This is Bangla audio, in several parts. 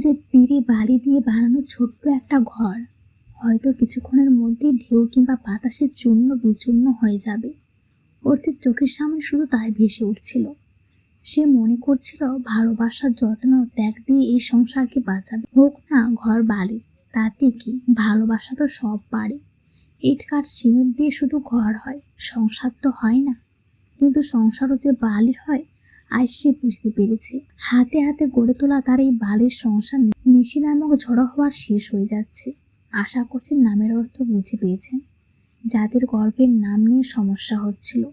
সমুদ্রের তীরে বালি দিয়ে বানানো ছোট্ট একটা ঘর। হয়তো কিছুক্ষণের মধ্যেই ঢেউ কিংবা বাতাসের চূর্ণ বিচূর্ণ হয়ে যাবে। অর্থের চোখের সামনে শুধু তাই ভেসে উঠছিল। সে মনে করছিল ভালোবাসার যত্ন ত্যাগ দিয়ে এই সংসারকে বাঁচাবে। হোক না ঘর বালি, তাতে কি? ভালোবাসা তো সব পারে ইট কাঠ সিমেন্ট দিয়ে শুধু ঘর হয়, সংসার তো হয় না। কিন্তু সংসারও যে বালির হয় আজ সে বুঝতে পেরেছে। হাতে হাতে গড়ে তোলা তার এই বালির সংসার নিশি নামক ঝড়ো হওয়ার শেষ হয়ে যাচ্ছে। আশা করছি নামের অর্থ বুঝে পেয়েছেন। যাদের গল্পের নাম নিয়ে সমস্যা হচ্ছিল।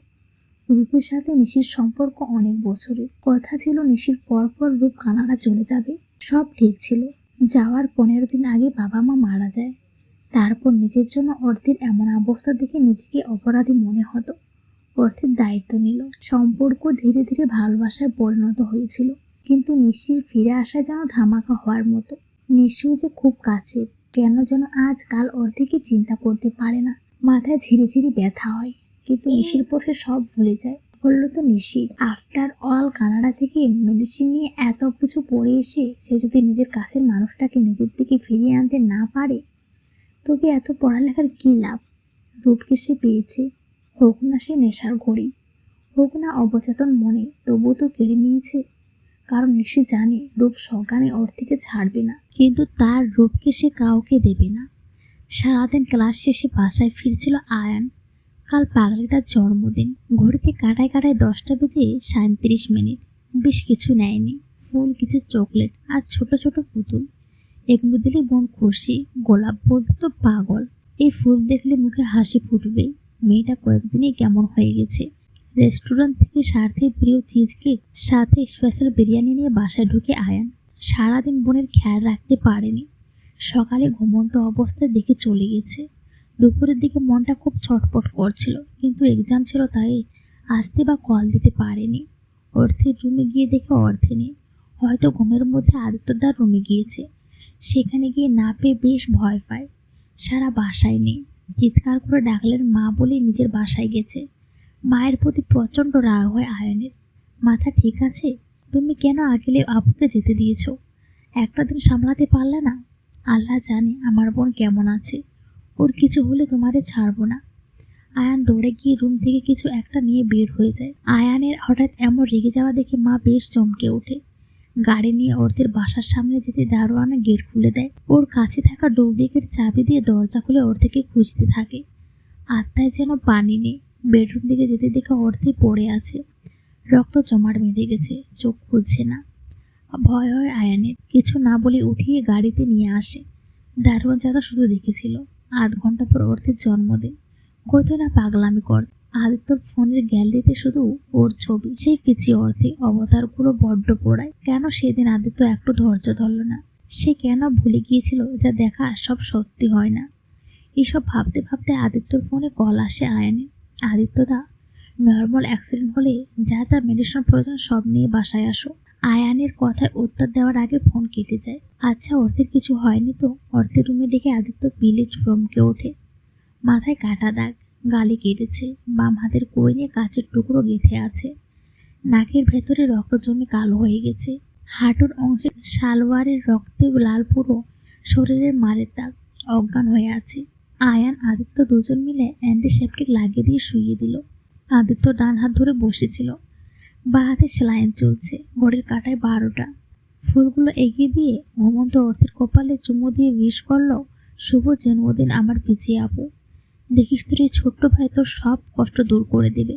রূপের সাথে নিশির সম্পর্ক অনেক বছরের। কথা ছিল নিশির পরপর রূপ কানাডা চলে যাবে। সব ঠিক ছিল। যাওয়ার পনেরো দিন আগে বাবা মা মারা যায়। তারপর নিজের জন্য অর্থের এমন অবস্থা দেখে নিজেকে অপরাধী মনে হতো। অর্থের দায়িত্ব নিল। সম্পর্ক ধীরে ধীরে ভালোবাসায় পরিণত হয়েছিল। কিন্তু নিশির ফিরে আসা যেন ধামাকা হওয়ার মতো। নিশিও যে খুব কাছে কেন যেন আজ কাল অর্ধেকে চিন্তা করতে পারে না। মাথায় ঝিরিঝিরি ব্যথা হয়, কিন্তু নিশির পর সব ভুলে যায়। বলল তো নিশির আফটার অল কানাডা থেকে মেডিসিন নিয়ে এত কিছু পড়ে এসে সে যদি নিজের কাছের মানুষটাকে নিজের দিকে ফিরিয়ে আনতে না পারে, তবে এত পড়ালেখার কী লাভ? রূপকে সে পেয়েছে হোক না সে নেশার ঘড়ি। হোক না অবচেতন মনে তবুও তো কেড়ে নিয়েছে। কারণ নিশি জানে রূপ সজ্ঞানে ওর থেকে ছাড়বে না। কিন্তু তার রূপকে সে কাউকে দেবে না। সারাদিন ক্লাস শেষে বাসায় ফিরছিল আয়ান। কাল পাগলিটার জন্মদিন। ঘড়িতে কাটায় কাটায় দশটা বেজে সাঁত্রিশ মিনিট। বেশ কিছু নেয়নি। ফুল, কিছু চকলেট আর ছোট ছোট পুতুল। এগুলো দিলে বোন খুশি। গোলাপ বলতে তো পাগল। এই ফুল দেখলে মুখে হাসি ফুটবে। মেয়েটা কয়েকদিনই কেমন হয়ে গেছে। রেস্টুরেন্ট থেকে স্বার্থের প্রিয় চিজ কেক সাথে স্পেশাল বিরিয়ানি নিয়ে বাসায় ঢুকে আয়ান সারাদিন বোনের খেয়াল রাখতে পারেনি। সকালে ঘুমন্ত অবস্থায় দেখে চলে গেছে। দুপুরের দিকে মনটা খুব ছটপট করছিল, কিন্তু এক্সাম ছিল তাই আসতে বা কল দিতে পারেনি। অর্থের রুমে গিয়ে দেখে অর্থে নেই। হয়তো ঘুমের মধ্যে আদিত্যদার রুমে গিয়েছে। সেখানে গিয়ে না পেয়ে বেশ ভয় পায়। সারা বাসায় নেই। চিৎকার করে ডাকলেন মা বলে নিজের বাসায় গেছে। মায়ের প্রতি প্রচণ্ড রাগ হয় আয়নের। মাথা ঠিক আছে? তুমি কেন আগেলে আবুকে যেতে দিয়েছ? একটা দিন সামলাতে পারলে না? আল্লাহ জানে আমার বোন কেমন আছে। ওর কিছু হলে তোমারে ছাড়বো না। আয়ান দৌড়ে গিয়ে রুম থেকে কিছু একটা নিয়ে বের হয়ে যায়। আয়ানের হঠাৎ এমন রেগে যাওয়া দেখে মা বেশ চমকে ওঠে। গাড়ি নিয়ে অর্থের বাসার সামনে যেতে দারোয়ানা গেট খুলে দেয়। ওর কাছে থাকা ডোবলিকের চাবি দিয়ে দরজা খুলে অর্ধেকে খুঁজতে থাকে। আত্মায় যেন পানি নেই, বেডরুম দিকে যেতে দেখে অর্ধে পড়ে আছে। রক্ত জমাট বেঁধে গেছে, চোখ খুলছে না। ভয় হয় আয়ানের, কিছু না বলে উঠিয়ে গাড়িতে নিয়ে আসে। দারোয়ান চাঁদা শুধু দেখেছিল। আধ ঘণ্টা পর অর্থের জন্মদিন কত না পাগলামি কর। আদিত্যর ফোনের গ্যালারিতে শুধু ওর ছবি, সেই পিছিয়ে অর্থে অবতারগুলো বড্ড পোড়ায়। কেন সেদিন আদিত্য একটু ধৈর্য ধরল না? সে কেন ভুলে গিয়েছিল যা দেখা সব সত্যি হয় না? এসব ভাবতে ভাবতে আদিত্যর ফোনে কল আসে আয়ানে আদিত্যদা নর্মাল অ্যাক্সিডেন্ট হলে যা যা মেডিসিন প্রয়োজন সব নিয়ে বাসায় আসো। আয়ানের কথায় উত্তর দেওয়ার আগে ফোন কেটে যায়। আচ্ছা অর্থের কিছু হয়নি তো? অর্থের রুমে ডেকে আদিত্য পিলে চমকে ওঠে। মাথায় কাটা দাগ। গালে কেটেছে, বাম হাতের কোয়ে কাচের টুকরো গেঁথে আছে। নাকের ভেতরে রক্ত জমে কালো হয়ে গেছে। হাঁটুর অংশে সালোয়ারের রক্তে লাল পুরো শরীরের মারের দাগ অজ্ঞান হয়ে আছে। আয়ান, আদিত্য দুজন মিলে অ্যান্টিসেপটিক লাগিয়ে দিয়ে শুইয়ে দিল। আদিত্য ডান হাত ধরে বসেছিল। বা হাতে সেলাইন চলছে, ঘড়ির কাটায় বারোটা। ফুলগুলো এগিয়ে দিয়ে ঘুমন্ত অর্থের কপালে চুমু দিয়ে উইশ করল, শুভ জন্মদিন আমার পিছিয়ে আপু। দেখিস তোর এই ছোট্ট ভাই তোর সব কষ্ট দূর করে দেবে।